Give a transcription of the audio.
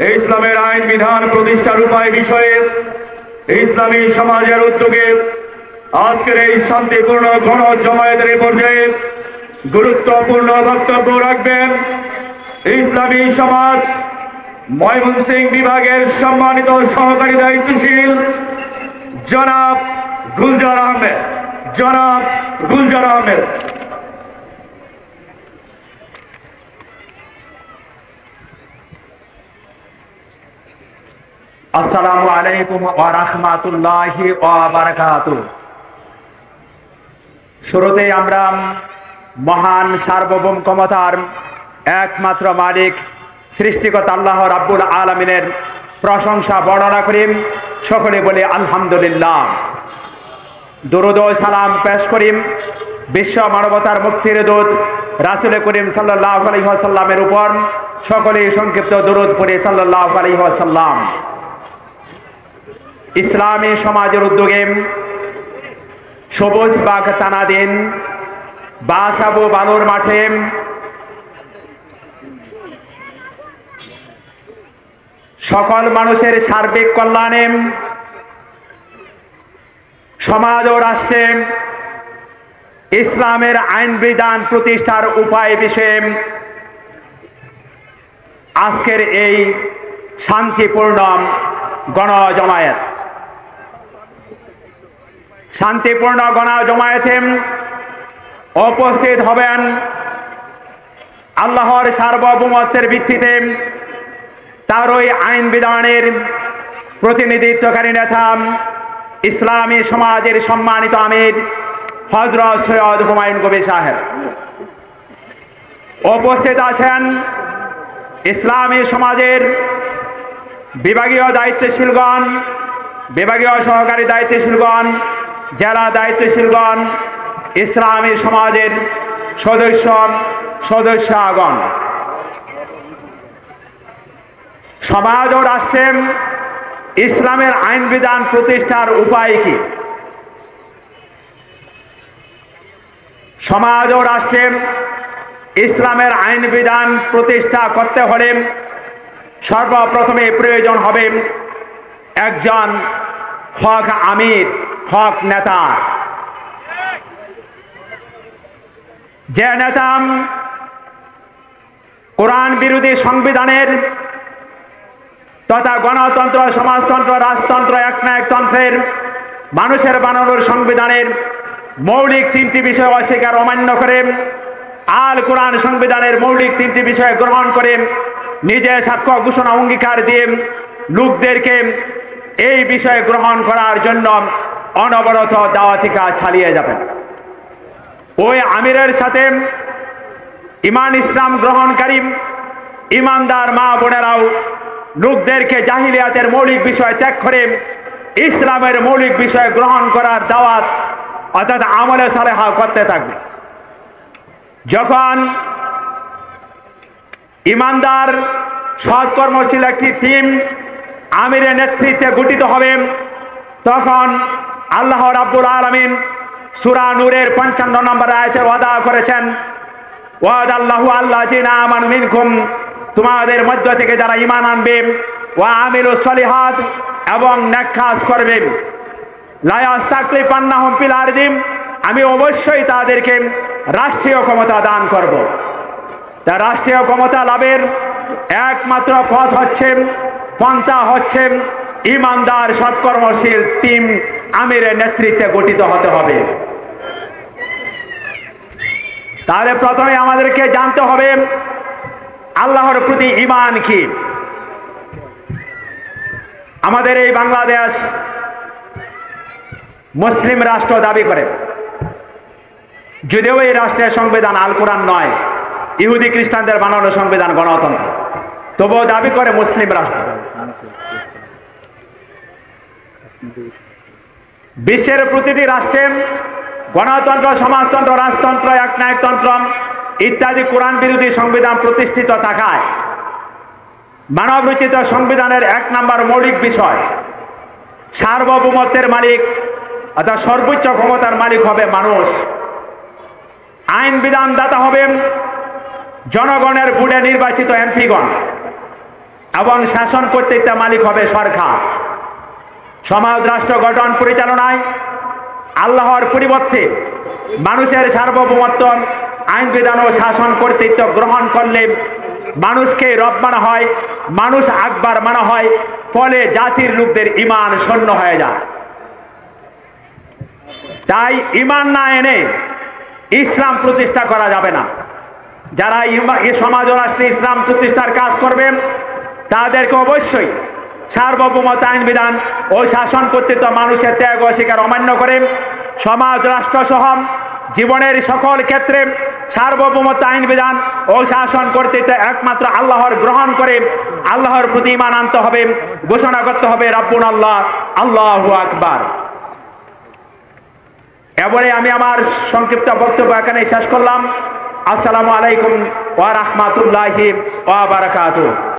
ইসলামের আইন, বিধান, প্রতিষ্ঠার উপায় বিষয়ে ইসলামী সমাজের উদ্যোগে আজকের এই শান্তিপূর্ণ গণ জমায়েতের পর্যায়ে গুরুত্বপূর্ণ বক্তব্য রাখবেন ইসলামী সমাজ ময়মনসিংহ বিভাগের সম্মানিত সহকারী দায়িত্বশীল জনাব গুলজার আহমেদ। জনাব গুলজার আহমেদ। আসসালামু আলাইকুম ওয়া রাহমাতুল্লাহি ওয়া বারাকাতুহু। শুরুতেই আমরা মহান সার্বভৌম ক্ষমতার একমাত্র মালিক, সৃষ্টিকর্তা আল্লাহ রাব্বুল আলামিনের প্রশংসা, বর্ণনা করি। সকলে বলে আলহামদুলিল্লাহ। দরুদ সালাম পেশ করিম বিশ্ব মানবতার মুক্তির দূত রাসুল করিম সাল্লাহ আলহিহাসাল্লামের উপর। সকলেই সংক্ষিপ্ত দরুদ পড়ে সাল্লাহ আলহিহাসাল্লাম ইসলামী সমাজের উদ্যোগে সবুজ বাগ তানাদিন বাসাবু বালুর মাঠে। সকল মানুষের সার্বিক কল্যাণে সমাজ ও রাষ্ট্রে ইসলামের আইন বিধান প্রতিষ্ঠার উপায় বিষয়ে আজকের এই শান্তিপূর্ণ গণজমায়েত। শান্তিপূর্ণ গণজমায়েতে উপস্থিত হবেন আল্লাহর সার্বভৌমত্বের ভিত্তিতে তার ওই আইন বিধানের প্রতিনিধিত্বকারী নেতা ইসলামী সমাজের সম্মানিত আমির হজরত সৈয়দ হুমায়ুন কবির সাহেব। উপস্থিত আছেন ইসলামী সমাজের বিভাগীয় দায়িত্বশীলগণ, বিভাগীয় সহকারী দায়িত্বশীলগণ জেলা দায়িত্বশীলগণ, ইসলামী সমাজের সদস্য সদস্য সদস্যগণ। সমাজ ও রাষ্ট্রে ইসলামের আইন বিধান প্রতিষ্ঠার উপায় কি? সমাজ ও রাষ্ট্রে ইসলামের আইন বিধান প্রতিষ্ঠা করতে হলে সর্বপ্রথমে প্রয়োজন হবে একজন হক আমির। হক নেতা। যে নেতা কোরআন বিরোধী সংবিধানের তথা গণতন্ত্র, সমাজতন্ত্র, রাজতন্ত্র এক না একতন্ত্রের মানুষের বানানোর সংবিধানের মৌলিক তিনটি বিষয় অস্বীকার অমান্য করে, আল কোরআন সংবিধানের মৌলিক তিনটি বিষয় গ্রহণ করে, নিজে সাক্ষ্য ঘোষণা অঙ্গীকার দিয়ে লোকদেরকে এই বিষয় গ্রহণ করার জন্য অনবরত দাওয়াতি কাজ চালিয়ে যাবেন। ওই আমিরের সাথে ইমান ইসলাম গ্রহণকারী, ইমানদার মা বোনেরাও লোকদেরকে জাহিলিয়াতের মৌলিক বিষয় ত্যাগ করে ইসলামের মৌলিক বিষয় গ্রহণ করার দাওয়াত, অর্থাৎ আমলে সালেহা করতে থাকবে। যখন ইমানদার সৎকর্মশীল একটি টিম আমিরের নেতৃত্বে গঠিত হবে তখন আল্লাহ রাব্বুল আলমিন সুরা নূরের পঞ্চান্ন নম্বর আয়তে ওয়াদা করেছেন ওয়াদ আল্লাহু আল্লাহ জিনা আমান মিনকুম তোমাদের মধ্য থেকে যারা ইমান আনবে, ওয়া আমিল সলিহাদ এবং নেকাজ করবে লায়াস তাকলি পান্না হম্পিল আরদিম আমি অবশ্যই তাদেরকে রাষ্ট্রীয় ক্ষমতা দান করব। তা রাষ্ট্রীয় ক্ষমতা লাভের একমাত্র পথ হচ্ছে, পন্থা হচ্ছে ইমানদার, সৎকর্মশীল টিম আমিরের নেতৃত্বে গঠিত হতে হবে। তাহলে প্রথমে আমাদেরকে জানতে হবে, আল্লাহর প্রতি ইমান কি? আমাদের এই বাংলাদেশ মুসলিম রাষ্ট্র দাবি করে, যদিও এই রাষ্ট্রের সংবিধান আল কোরআন নয়, ইহুদি খ্রিস্টানদের বানানো সংবিধান গণতন্ত্র। তবুও দাবি করে মুসলিম রাষ্ট্র। বিশ্বের প্রতিটি রাষ্ট্রে গণতন্ত্র, সমাজতন্ত্র, রাজতন্ত্র এক একনায়কতন্ত্র ইত্যাদি কোরআন বিরোধী সংবিধান প্রতিষ্ঠিত থাকায় মানব রচিত সংবিধানের এক নম্বর মৌলিক বিষয়, সার্বভৌমত্বের মালিক অর্থাৎ সর্বোচ্চ ক্ষমতার মালিক হবে মানুষ। আইন বিধান দাতা হবেন জনগণের বুড়ে নির্বাচিত এমপিগণ এবং শাসন কর্তৃত্বের মালিক হবে সরকার। সমাজ রাষ্ট্র গঠন পরিচালনায় আল্লাহর পরিবর্তে মানুষের সার্বভৌমত্ব, আইন বিধান ও শাসন কর্তৃত্ব গ্রহণ করলে মানুষকে রব মানা হয়, মানুষ আকবার মানা হয়, ফলে জাতির লোকদের ইমান শূন্য হয়ে যায়। তাই ইমান না এনে ইসলাম প্রতিষ্ঠা করা যাবে না। যারা সমাজ রাষ্ট্রে ইসলাম প্রতিষ্ঠার কাজ করবেন, তাদেরকে অবশ্যই সার্বভৌমত্ব আইন, বিধান ও শাসন কর্তৃত্ব মানুষের ত্যাগ অস্বীকার অমান্য করে সমাজ, রাষ্ট্র সহ জীবনের সকল ক্ষেত্রে সার্বভৌমত্ব আইন, বিধান ও শাসন কর্তৃত্ব একমাত্র আল্লাহর গ্রহণ করে আল্লাহর প্রতি ইমান আনতে হবে, ঘোষণা করতে হবে, রাব্বুন আল্লাহ, আল্লাহু আকবার। এবারে আমি আমার সংক্ষিপ্ত বক্তব্য এখানে শেষ করলাম। আসসালামু আলাইকুম ওয়া রাহমাতুল্লাহি ওয়া বারাকাতুহু।